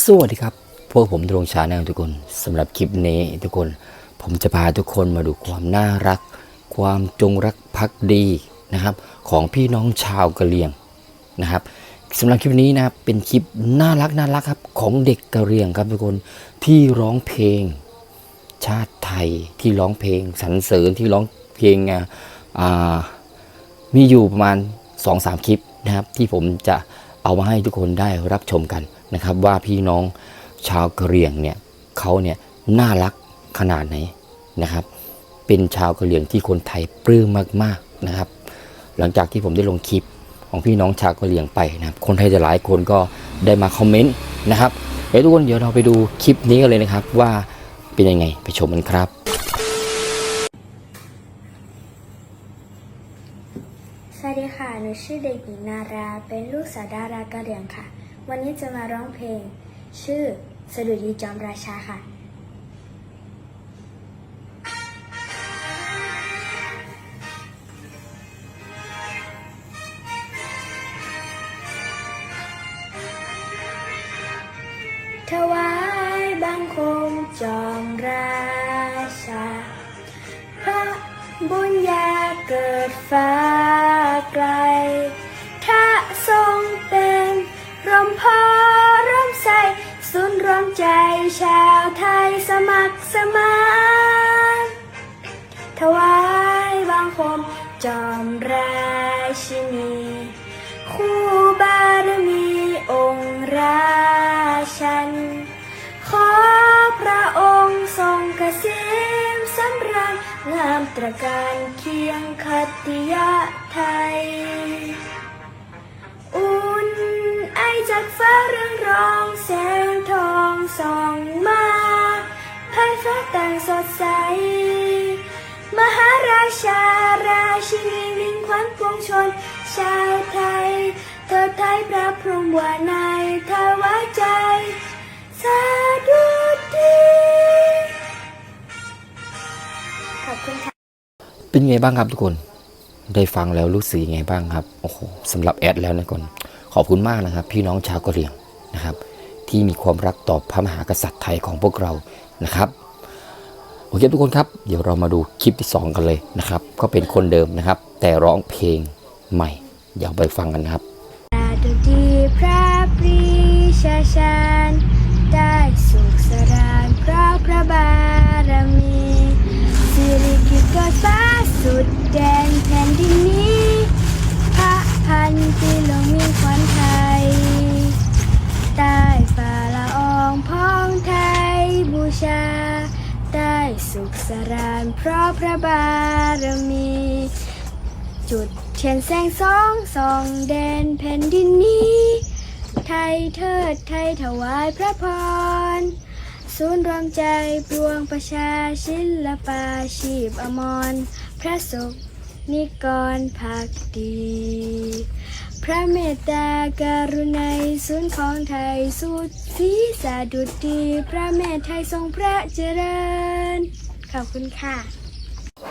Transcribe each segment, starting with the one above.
สวัสดีครับ พวกผมดวงชาแนลทุกคนสำหรับคลิปนี้ทุกคน ผมจะพาทุกคนมาดูความน่ารัก ความจงรักภักดีนะครับ ของพี่น้องชาวกะเหรี่ยงนะครับสำหรับคลิปนี้นะครับเป็นคลิปน่ารักน่ารักครับของเด็กกะเหรี่ยงครับทุกคนที่ร้องเพลง ชาติไทยที่ร้องเพลงสรรเสริญที่ร้องเพลงอ่ามีอยู่ประมาณ 2-3 คลิปนะครับ ที่ผมจะเอามาให้ทุกคนได้รับชมกัน นะครับว่าพี่น้องชาวกะเหรี่ยงเนี่ยเขาเนี่ยน่ารักขนาดไหนนะครับ เป็นชาวกะเหรี่ยงที่คนไทยปลื้มมากๆนะครับ หลังจากที่ผมได้ลงคลิปของพี่น้องชาวกะเหรี่ยงไปนะครับ คนไทยหลายคนก็ได้มาคอมเมนต์นะครับเดี๋ยวทุกคนเดี๋ยวเราไปดูคลิปนี้กันเลยนะครับว่าเป็นยังไงไปชมกันครับสวัสดีค่ะ หนูชื่อเด็กหญิงนารา เป็นลูกสาวดารากะเหรี่ยงค่ะ วันนี้จะมาร้องเพลง ชื่อสดุดีจอมราชาค่ะถวายบังคมจอมราชา พระบุญญาเกิดฟ้าไกล สุนย์รวมใจชาวไทยสมัครสมานถวายบังคมจอมราชินี คู่บารมีองค์ราชัน ขอพระองค์ทรงเกษมสำราญงามตระการเคียงคัตติยะไทย จากฟ้าเรื่องรองแสงทองส่องมาภายฟ้าต่างสดใส มหาราชาราชินีมิ่งขวัญปวงชน ชาวไทย เธอไทยพระพรหมวานายถวาใจ สาธุดีขอบคุณค่ะ เป็นไงบ้างครับทุกคน ได้ฟังแล้วรู้สึกยังไงบ้างครับ โอ้โหสำหรับแอดแล้วนะก่อน ขอบคุณมากนะครับ พี่น้องชาวกะเหรี่ยงนะครับ ที่มีความรักต่อพระมหากษัตริย์ไทยของพวกเรานะครับโอเคทุกคนครับ เดี๋ยวเรามาดูคลิปที่ 2 กันเลยนะครับ ก็เป็นคนเดิมนะครับ แต่ร้องเพลงใหม่เดี๋ยวไปฟังกันนะครับราดุดีพระปรีชาชาญได้สุขสรานเพราะพระบารมีสิริกิตกิดฟ้าสุดแดนแผ่นดินนี้ พระพันปี สรานเพราะพระบารมี จุดเทียนแสงสองสองแดนแผ่นดินนี้ ไทยเทิดไทยถวายพระพร ศูนย์รวมใจปวงประชาศิลปาชีพอมร พระศกนิกรภักดี พระเมตตากรุณาศูนย์ของไทยสุดสีสาดุดี พระแม่ไทยทรงพระเจริญ ขอบคุณค่ะ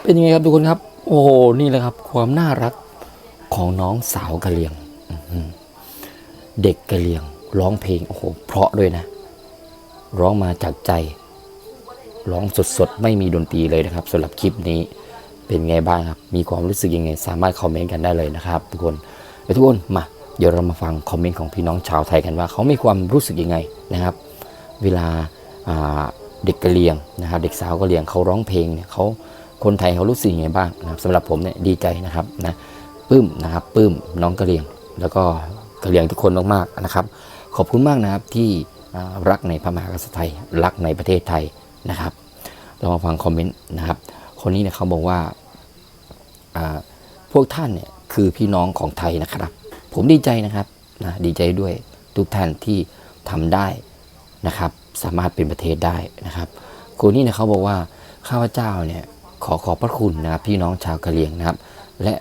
เป็นยังไงครับทุกคนครับ โอ้โหนี่แหละครับ ความน่ารักของน้องสาวกะเหรี่ยง เด็กกะเหรี่ยง ร้องเพลงโอ้โหเพราะด้วยนะ ร้องมาจากใจ ร้องสดๆ ไม่มีดนตรีเลยนะครับสำหรับคลิปนี้เป็นไงบ้างครับ มีความรู้สึกยังไง สามารถคอมเมนต์กันได้เลยนะครับ ทุกคนทุกคนมาเดี๋ยวเรามาฟังคอมเมนต์ของพี่น้องชาวไทยกันว่า เขามีความรู้สึกยังไงนะครับ เวลาอ่า เด็กกะเหรี่ยงนะครับเด็กสาวกะเหรี่ยงเขาร้องเพลงเนี่ยเขาคนไทยเขารู้สึกยังไงบ้างนะครับสำหรับผมเนี่ยดีใจนะครับนะปลื้มนะครับปลื้มน้องกะเหรี่ยง แล้วก็กะเหรี่ยงทุกคนมากๆนะครับ ขอบคุณมากนะครับที่รักในพระมหากษัตริย์ไทยรักในประเทศไทยนะครับเรามาฟังคอมเมนต์นะครับ คนนี้เนี่ยเขาบอกว่าอ่าพวกท่านเนี่ยคือพี่น้องของไทยนะครับ ผมดีใจนะครับนะดีใจด้วยทุกท่านที่ทำได้นะครับ สามารถเป็นประเทศได้นะครับคนนี้เนี่ยเขาบอกว่าข้าพเจ้าเนี่ยขอขอบพระคุณนะครับพี่น้องชาวกะเหรี่ยงนะครับ และ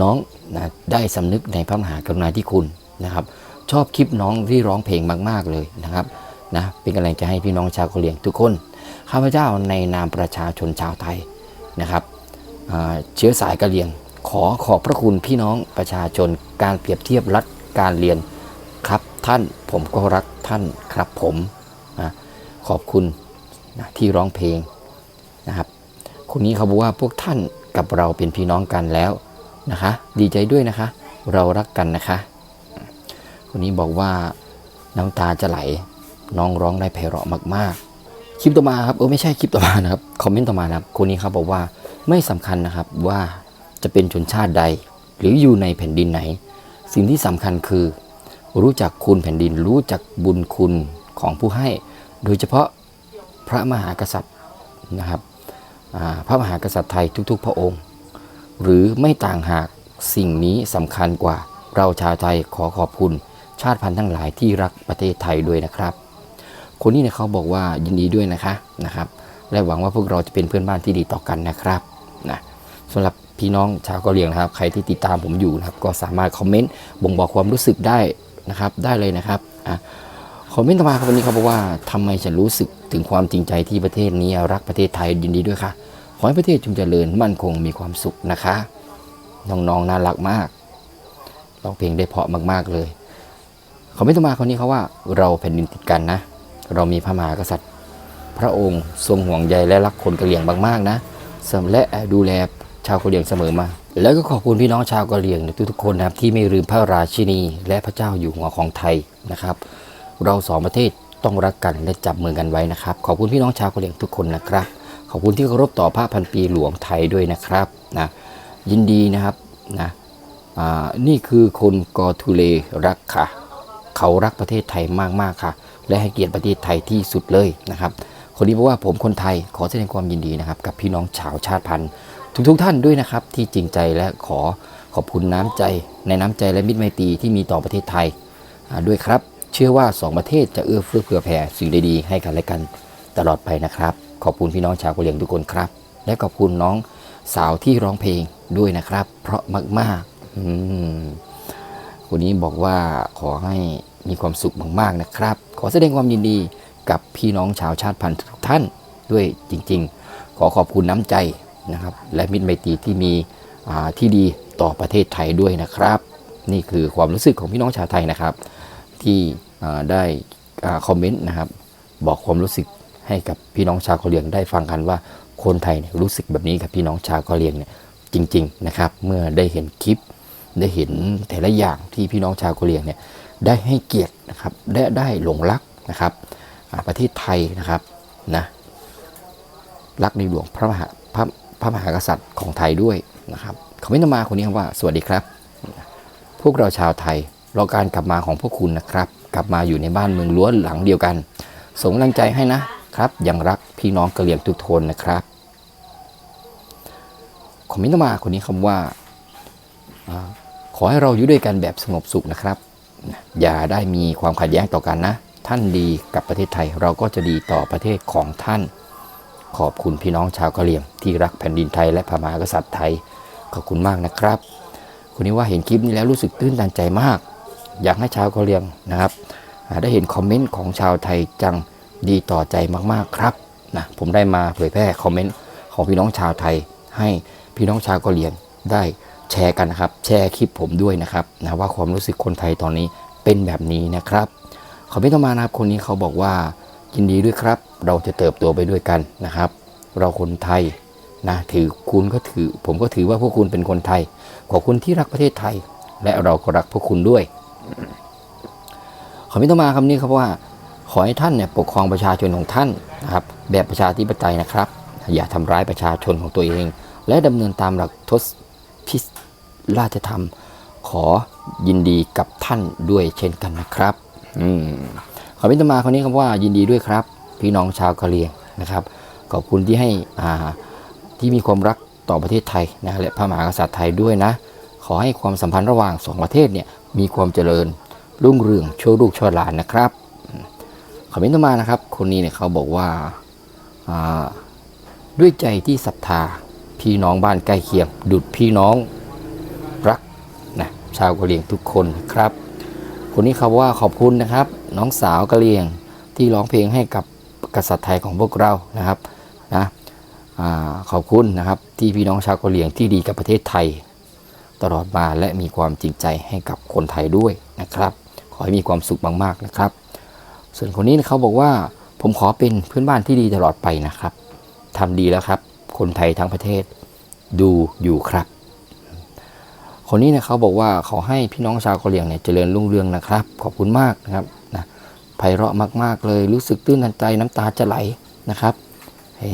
น้องนะได้สำนึกในพระมหากรุณาธิคุณนะครับ ชอบคลิปน้องที่ร้องเพลงมาก ๆเลยนะครับนะเป็นกำลังใจให้พี่น้องชาวกะเหรี่ยงทุกคนข้าพเจ้าในนามประชาชนชาวไทยนะครับเชื้อสายกะเหรี่ยง ขอขอบพระคุณพี่น้องประชาชนการเปรียบเทียบรัฐการเรียน ท่าน ผมก็รักท่านครับผมนะขอบคุณนะที่ร้องเพลงนะครับ คนนี้เขาบอกว่าพวกท่านกับเราเป็นพี่น้องกันแล้วนะคะ ดีใจด้วยนะคะ เรารักกันนะคะ คนนี้บอกว่าน้ำตาจะไหลน้องร้องได้ไพเราะมาก ๆ คลิปต่อมาครับเออไม่ใช่คลิปต่อมานะครับคอมเมนต์ต่อมานะครับคนนี้เขาบอกว่าไม่สำคัญนะครับว่าจะเป็นชนชาติใด หรืออยู่ในแผ่นดินไหน สิ่งที่สำคัญคือ รู้จักคุณแผ่นดิน รู้จักบุญคุณของผู้ให้ โดยเฉพาะพระมหากษัตริย์นะครับพระมหากษัตริย์ไทยทุกๆ พระองค์ หรือไม่ต่างหากสิ่งนี้สำคัญกว่าเราชาวไทยขอขอบคุณชาติพันธุ์ทั้งหลายที่รักประเทศไทยด้วยนะครับ คนนี้เนี่ยเขาบอกว่ายินดีด้วยนะคะนะครับ และหวังว่าพวกเราจะเป็นเพื่อนบ้านที่ดีต่อกันนะครับนะสำหรับพี่น้องชาวกะเหรี่ยงนะครับ ใครที่ติดตามผมอยู่นะครับ ก็สามารถคอมเมนต์บ่งบอกความรู้สึกได้ นะครับได้เลยนะครับอะคอมเมนต์ต่อมาครับวันนี้เขาบอกว่าทำไมฉันรู้สึกถึงความจริงใจที่ประเทศนี้รักประเทศไทยยินดีด้วยค่ะขอให้ประเทศจงเจริญมั่นคงมีความสุขนะคะน้องๆน่ารักมากร้องเพลงได้เพาะมากๆเลยคอมเมนต์ต่อมาคนนี้เขาว่าเราแผ่นดินติดกันนะ เรามีพระมหากษัตริย์ พระองค์ทรงห่วงใยและรักคนกะเหรี่ยงมากๆนะสำและดูแล ชาวกะเหรี่ยงเสมอมา แล้วก็ขอบคุณพี่น้องชาวกะเหรี่ยงทุกๆคนนะครับที่ไม่ลืมพระราชินี และพระเจ้าอยู่หัวของไทยนะครับ เราสองประเทศต้องรักกันและจับมือกันไว้นะครับ ขอบคุณพี่น้องชาวกะเหรี่ยงทุกคนนะครับ ขอบคุณที่เคารพต่อพระพันปีหลวงไทยด้วยนะครับนะยินดีนะครับนะอ่านี่คือคนกอทูเลรักค่ะ เขารักประเทศไทยมากๆค่ะ และให้เกียรติประเทศไทยที่สุดเลยนะครับคนนี้บอกว่าผมคนไทยขอแสดงความยินดีนะครับ กับพี่น้องชาวชาติพันธุ์ ทุกๆท่านด้วยนะครับ ที่จริงใจและขอขอบคุณน้ำใจ ในน้ำใจและมิตรไมตรีที่มีต่อประเทศไทยด้วยครับ เชื่อว่าสองประเทศจะเอื้อเฟื้อเผื่อแผ่สิ่งดีๆให้กันและกันตลอดไปนะครับ ขอบคุณพี่น้องชาวกะเหรี่ยงทุกคนครับ และขอบคุณน้องสาวที่ร้องเพลงด้วยนะครับ เพราะมากๆอืมคนนี้บอกว่าขอให้มีความสุขมากๆนะครับ ขอแสดงความยินดีกับพี่น้องชาวชาติพันธุ์ทุกท่านด้วยจริง ๆ ขอขอบคุณน้ำใจ นะครับ และมิตรไมตรีที่มีที่ดีต่อประเทศไทยด้วยนะครับ นี่คือความรู้สึกของพี่น้องชาวไทยนะครับ ที่ได้คอมเมนต์นะครับ บอกความรู้สึกให้กับพี่น้องชาวกะเหรี่ยงได้ฟังกันว่าคนไทยเนี่ยรู้สึกแบบนี้กับพี่น้องชาวกะเหรี่ยงเนี่ยจริง ๆนะครับ เมื่อได้เห็นคลิปได้เห็นแต่ละอย่างที่พี่น้องชาวกะเหรี่ยงเนี่ยได้ให้เกียรตินะครับและได้หลงรักนะครับประเทศไทยนะครับนะรักในหลวงพระมหาพระ พระมหากษัตริย์ของไทยด้วยนะครับเขาไม่นต์มาคนนี้ครับว่าสวัสดีครับ พวกเราชาวไทยรอการกลับมาของพวกคุณนะครับ กลับมาอยู่ในบ้านเมืองล้วนหลังเดียวกันส่งกำลังใจให้นะครับยังรักพี่น้องกะเหรี่ยงทุกคนนะครับคอมเมนต์มาคนนี้คำว่าขอให้เราอยู่ด้วยกันแบบสงบสุขนะครับ อย่าได้มีความขัดแย้งต่อกันนะ ท่านดีกับประเทศไทยเราก็จะดีต่อประเทศของท่าน ขอบคุณพี่น้องชาวกะเหรี่ยง ที่รักแผ่นดินไทยและพระมหากษัตริย์ไทย ขอบคุณมากนะครับ คุณนี้ว่าเห็นคลิปนี้แล้วรู้สึกตื้นตันใจมาก อยากให้ชาวกะเหรี่ยงนะครับ ได้เห็นคอมเมนต์ของชาวไทยจังดีต่อใจมากๆครับนะผมได้มาเผยแพร่คอมเมนต์ของพี่น้องชาวไทย ให้พี่น้องชาวกะเหรี่ยงได้แชร์กันนะครับ แชร์คลิปผมด้วยนะครับนะว่าความรู้สึกคนไทยตอนนี้เป็นแบบนี้นะครับขอไม่ต้อมานะครับคนนี้เขาบอกว่ายินดีด้วยครับ เราจะเติบโตไปด้วยกันนะครับ เราคนไทยนะถือคุณก็ถือ ผมก็ถือว่าพวกคุณเป็นคนไทย ขอบคุณที่รักประเทศไทย และเราก็รักพวกคุณด้วยขอม่ต้องมาคำนี้ครับว่า ขอให้ท่านเนี่ยปกครองประชาชนของท่านนะครับ แบบประชาธิปไตยนะครับ อย่าทำร้ายประชาชนของตัวเอง และดำเนินตามหลักทศพิราชธรรม ขอยินดีกับท่านด้วยเช่นกันนะครับ อืมขอพิตมาคนนี้คำว่ายินดีด้วยครับ พี่น้องชาวกะเหรี่ยงนะครับ ขอบคุณที่ให้อ่าที่มีความรักต่อประเทศไทยนะและพระมหากษัตริย์ไทยด้วยนะ ขอให้ความสัมพันธ์ระหว่างสองประเทศเนี่ยมีความเจริญรุ่งเรืองช่วลูกช่วหลานนะครับอืมขอเมนต์ต่อมานะครับ คนนี้เนี่ยเขาบอกว่าอ่าด้วยใจที่ศรัทธาพี่น้องบ้านใกล้เคียง ดุดพี่น้องรักนะชาวกะเหรี่ยงทุกคนครับ คนนี้เขาว่าขอบคุณนะครับ น้องสาวกะเหรี่ยงที่ร้องเพลงให้กับ กษัตริย์ไทยของพวกเรานะครับนะอขอบคุณนะครับที่พี่น้องชาวกะเหรี่ยงที่ดีกับประเทศไทย ตลอดมาและมีความจริงใจให้กับคนไทยด้วยนะครับ ขอให้มีความสุขมากๆนะครับ ส่วนคนนี้เขาบอกว่าผมขอเป็นเพื่อนบ้านที่ดีตลอดไปนะครับทำดีแล้วครับ คนไทยทั้งประเทศดูอยู่ครับ คนนี้นี่ยเขาบอกว่าขอให้พี่น้องชาวกะเหรี่ยงเนี่ยเจริญรุ่งเรืองนะครับ ขอบคุณมากนะครับ ไพเราะมาก ๆ เลยรู้สึกตื้นตันใจน้ำตาจะไหลนะครับ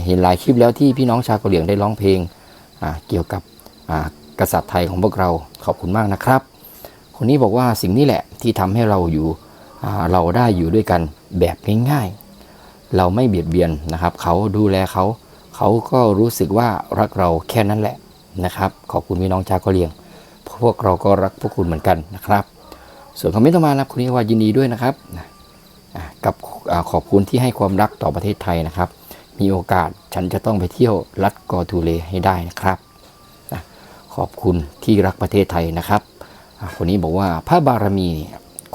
เห็นหลายคลิปแล้วที่พี่น้องชาวกะเหรี่ยงได้ร้องเพลงเกี่ยวกับกษัตริย์ไทยของพวกเราขอบคุณมากนะครับ คนนี้บอกว่าสิ่งนี้แหละที่ทำให้เราอยู่อ่เราได้อยู่ด้วยกันแบบง่ายๆ เราไม่เบียดเบียนนะครับ เขาดูแลเขา เขาก็รู้สึกว่ารักเราแค่นั้นแหละนะครับ ขอบคุณพี่น้องชาวกะเหรี่ยงพวกเราก็รักพวกคุณเหมือนกันนะครับ ส่วนคอมเมนต์ต่อมานะครับคุณนี้ว่ายินดีด้วยนะครับ กับอขอบคุณที่ให้ความรักต่อประเทศไทยนะครับ มีโอกาสฉันจะต้องไปเที่ยวรัฐกอทูเลให้ได้นะครับ ขอบคุณที่รักประเทศไทยนะครับ คนนี้บอกว่าพระบารมี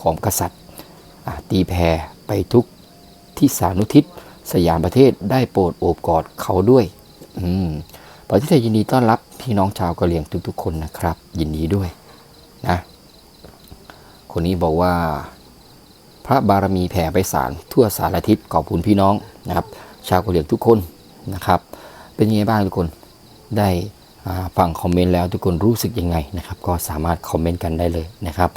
ของกษัตริย์ตีแผ่ไปทุกที่สานุทิศสยามประเทศได้โปรดโอบกอดเขาด้วย อืมประเทศไทยยินดีต้อนรับพี่น้องชาวกะเหรี่ยงทุกๆคนนะครับ ยินดีด้วยนะ คนนี้บอกว่า ระบารมีแผ่ไปสารทั่วสารทิศขอบคุณพี่น้องนะครับ ชาวกะเหรี่ยงทุกคนนะครับ เป็นยังไงบ้างทุกคนได้ฟังคอมเมนต์แล้วทุกคนรู้สึกยังไงนะครับ ก็สามารถคอมเมนต์กันได้เลยนะครับ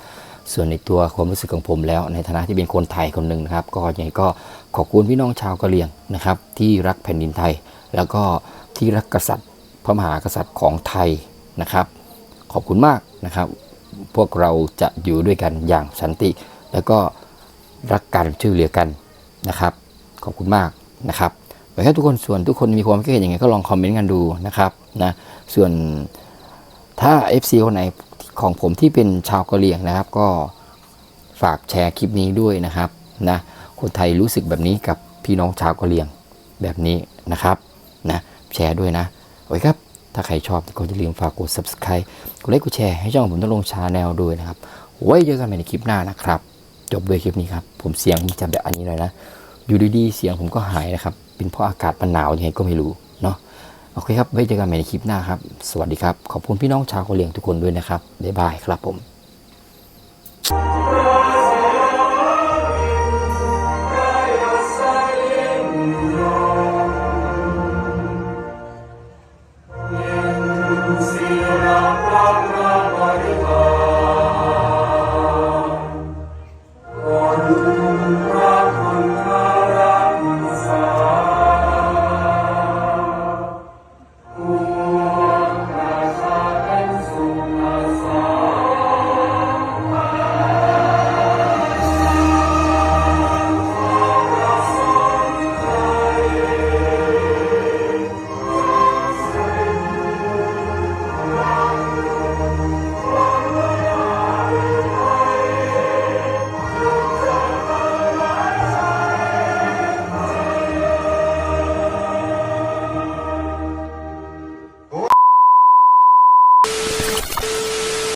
ส่วนในตัวความรู้สึกของผมแล้ว ในฐานะที่เป็นคนไทยคนหนึ่งนะครับ ก็ยังไงก็ขอบคุณพี่น้องชาวกะเหรี่ยงนะครับ ที่รักแผ่นดินไทย แล้วก็ที่รักกษัตริย์ พระมหากษัตริย์ของไทยนะครับ ขอบคุณมากนะครับ พวกเราจะอยู่ด้วยกันอย่างสันติ แล้วก็ รักกันช่วยเหลือกันนะครับ ขอบคุณมากนะครับไว้ให้ทุกคนส่วนทุกคนมีความคิดเห็นยังไงก็ลองคอมเมนต์กันดูนะครับนะส่วนถ้า FC คนไหนของผมที่เป็นชาวกะเหรี่ยงนะครับ ก็ฝากแชร์คลิปนี้ด้วยนะครับนะคนไทยรู้สึกแบบนี้กับพี่น้องชาวกะเหรี่ยงแบบนี้นะครับนะแชร์ด้วยนะโอเคครับ ถ้าใครชอบก็อย่าลืมฝากกด subscribe กดไลค์กดแชร์ให้ช่องผมต้องลงชาแนลด้วยนะครับ ไว้เจอกันใหม่ในคลิปหน้านะครับ จบด้วยคลิปนี้ครับ ผมเสียงผมจะแบบอันนี้เลยนะ อยู่ดีๆเสียงผมก็หายนะครับ เป็นเพราะอากาศมันหนาวยังไงก็ไม่รู้เนาะ โอเคครับ ไว้เจอกันใหม่ในคลิปหน้าครับ สวัสดีครับ ขอบคุณพี่น้องชาวเกาหลีทุกคนด้วยนะครับ บ๊ายบายครับผม